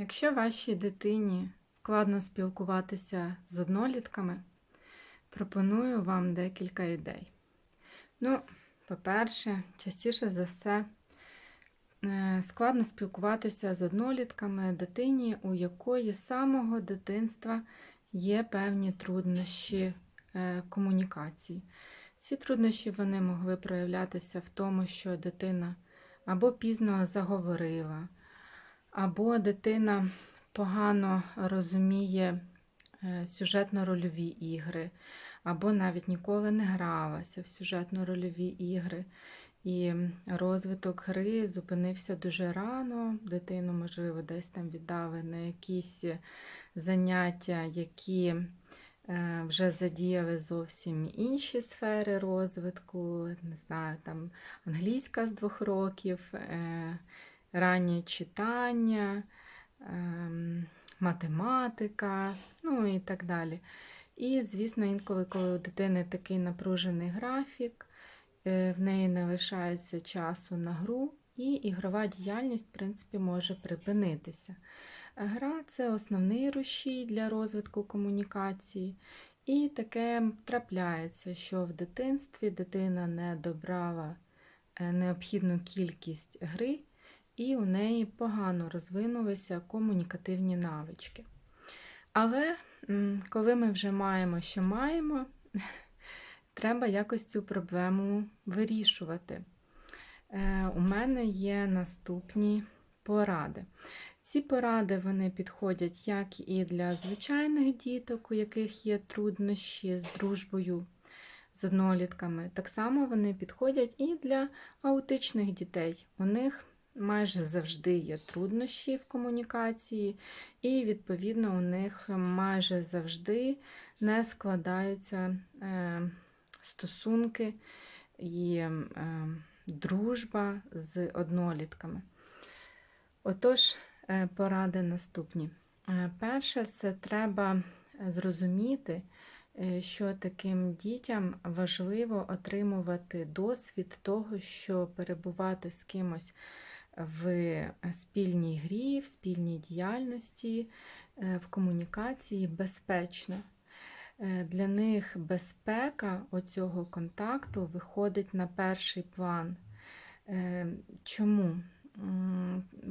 Якщо вашій дитині складно спілкуватися з однолітками, пропоную вам декілька ідей. Ну, по-перше, частіше за все, е, складно спілкуватися з однолітками дитині, у якої з самого дитинства є певні труднощі е, комунікації. Ці труднощі вони могли проявлятися в тому, що дитина або пізно заговорила, або дитина погано розуміє е, сюжетно-рольові ігри, або навіть ніколи не гралася в сюжетно-рольові ігри. І розвиток гри зупинився дуже рано. Дитину, можливо, десь там віддали на якісь заняття, які е, вже задіяли зовсім інші сфери розвитку, не знаю, там англійська з двох років, е, раннє читання, ем, математика, ну і так далі. І, звісно, інколи, коли у дитини такий напружений графік, е, в неї не лишається часу на гру, і ігрова діяльність, в принципі, може припинитися. Гра це основний рушій для розвитку комунікації. І таке трапляється, що в дитинстві дитина не добрала е, необхідну кількість гри, і у неї погано розвинулися комунікативні навички. Але коли ми вже маємо, що маємо, треба якось цю проблему вирішувати. Е, у мене є наступні поради. Ці поради вони підходять як і для звичайних діток, у яких є труднощі з дружбою, з однолітками. Так само вони підходять і для аутичних дітей. У них майже завжди є труднощі в комунікації, і, відповідно, у них майже завжди не складаються е, стосунки і е, дружба з однолітками. Отож, е, поради наступні. Перше, це треба зрозуміти, що таким дітям важливо отримувати досвід того, що перебувати з кимось в спільній грі, в спільній діяльності, е, в комунікації безпечно. Е, для них безпека оцього контакту виходить на перший план. Е, чому?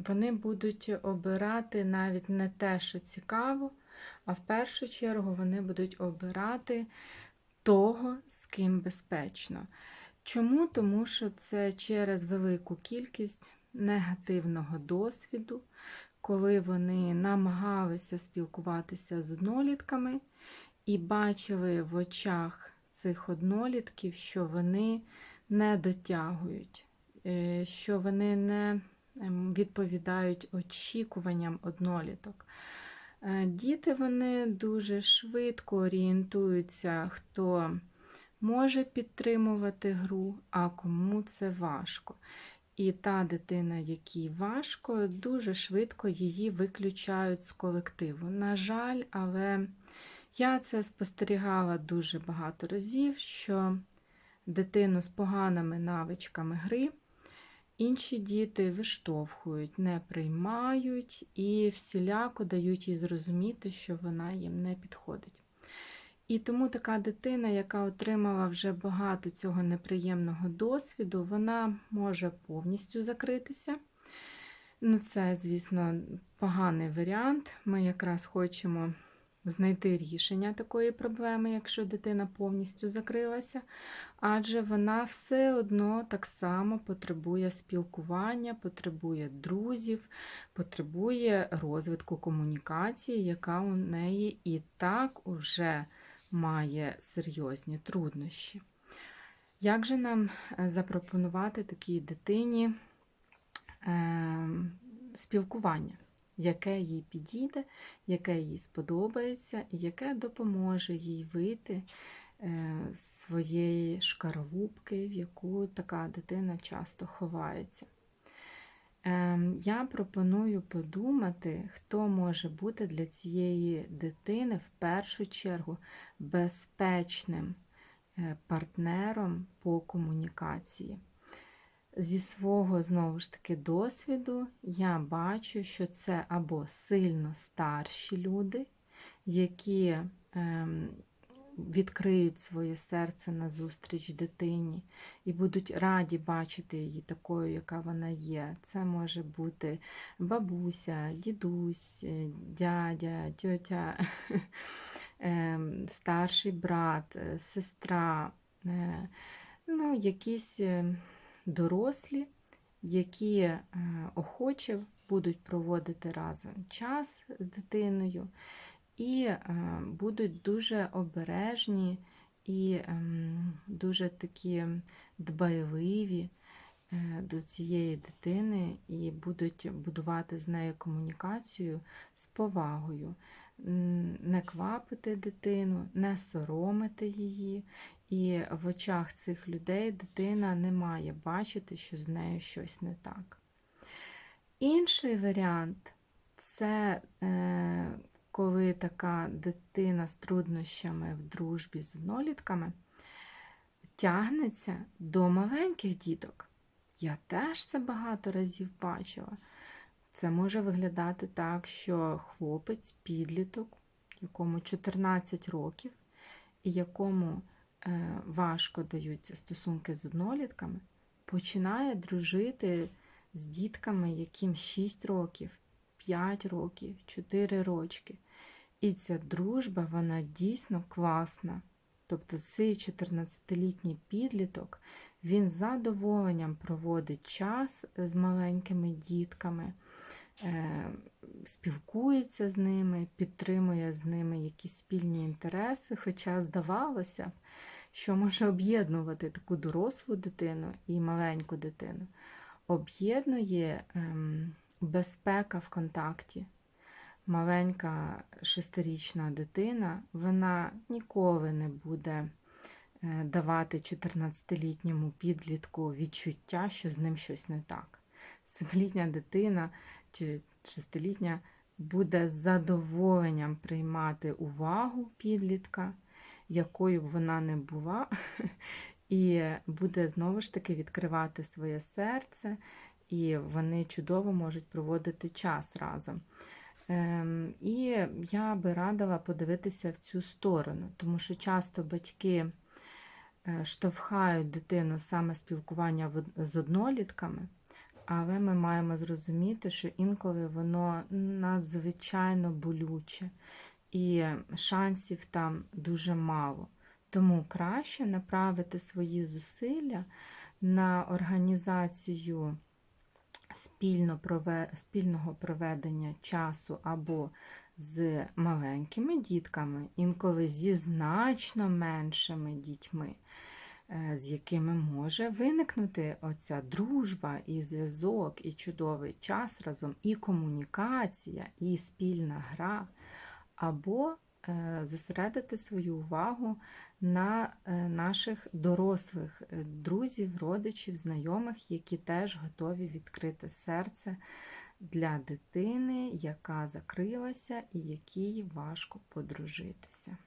Вони будуть обирати навіть не те, що цікаво, а в першу чергу вони будуть обирати того, з ким безпечно. Чому? Тому що це через велику кількість негативного досвіду, коли вони намагалися спілкуватися з однолітками і бачили в очах цих однолітків, що вони не дотягують, е, що вони не ем, відповідають очікуванням одноліток. Е, діти вони дуже швидко орієнтуються, хто може підтримувати гру, а кому це важко. І та дитина, якій важко, дуже швидко її виключають з колективу. На жаль, але я це спостерігала дуже багато разів, що дитину з поганими навичками гри інші діти виштовхують, не приймають і всіляко дають їй зрозуміти, що вона їм не підходить. І тому така дитина, яка отримала вже багато цього неприємного досвіду, вона може повністю закритися. Ну, це, звісно, поганий варіант. Ми якраз хочемо знайти рішення такої проблеми, якщо дитина повністю закрилася, адже вона все одно так само потребує спілкування, потребує друзів, потребує розвитку комунікації, яка у неї і так уже має серйозні труднощі. Як же нам е, запропонувати такій дитині е, спілкування, яке їй підійде, яке їй сподобається, і яке допоможе їй вийти е, з своєї шкаралупки, в яку така дитина часто ховається? Ем, я пропоную подумати, хто може бути для цієї дитини в першу чергу безпечним е, партнером по комунікації. зі свого знову ж таки досвіду я бачу, що це або сильно старші люди, які ем, відкриють своє серце назустріч дитині і будуть раді бачити її такою, яка вона є. Це може бути бабуся, дідусь, е, дядя, тьотя, ем, старший брат, е, сестра, е, ну, якісь дорослі, які охоче будуть проводити разом час з дитиною і е, будуть дуже обережні і ем, дуже такі дбайливі е, до цієї дитини і будуть будувати з нею комунікацію з повагою, не квапити дитину, не соромити її. І в очах цих людей дитина не має бачити, що з нею щось не так. Інший варіант це е, коли така дитина з труднощами в дружбі з однолітками тягнеться до маленьких діток. Я теж це багато разів бачила. Це може виглядати так, що хлопець, підліток, якому 14 років, і якому е, важко даються стосунки з однолітками, починає дружити з дітками, яким 6 років, 5 років, 4 рочки. І ця дружба, вона дійсно класна. Тобто цей 14-літній підліток, він з задоволенням проводить час з маленькими дітками, е, спілкується з ними, підтримує з ними якісь спільні інтереси. Хоча здавалося, що може об'єднувати таку дорослу дитину і маленьку дитину. Об'єднує ем, безпека в контакті. Маленька шестирічна дитина, вона ніколи не буде е, давати 14-літньому підлітку відчуття, що з ним щось не так. Семилітня дитина чи шестилітня буде з задоволенням приймати увагу підлітка, якою б вона не була, і буде знову ж таки відкривати своє серце, і вони чудово можуть проводити час разом. Ем, І я би радила подивитися в цю сторону, тому що часто батьки е, штовхають дитину саме спілкування з однолітками, але ми маємо зрозуміти, що інколи воно надзвичайно болюче, і шансів там дуже мало. Тому краще направити свої зусилля на організацію спільно спільного проведення часу або з маленькими дітками, інколи зі значно меншими дітьми, е, з якими може виникнути оця дружба і зв'язок, і чудовий час разом, і комунікація, і спільна гра, або е, зосередити свою увагу на е, наших дорослих е, друзів, родичів, знайомих, які теж готові відкрити серце для дитини, яка закрилася і якій важко подружитися.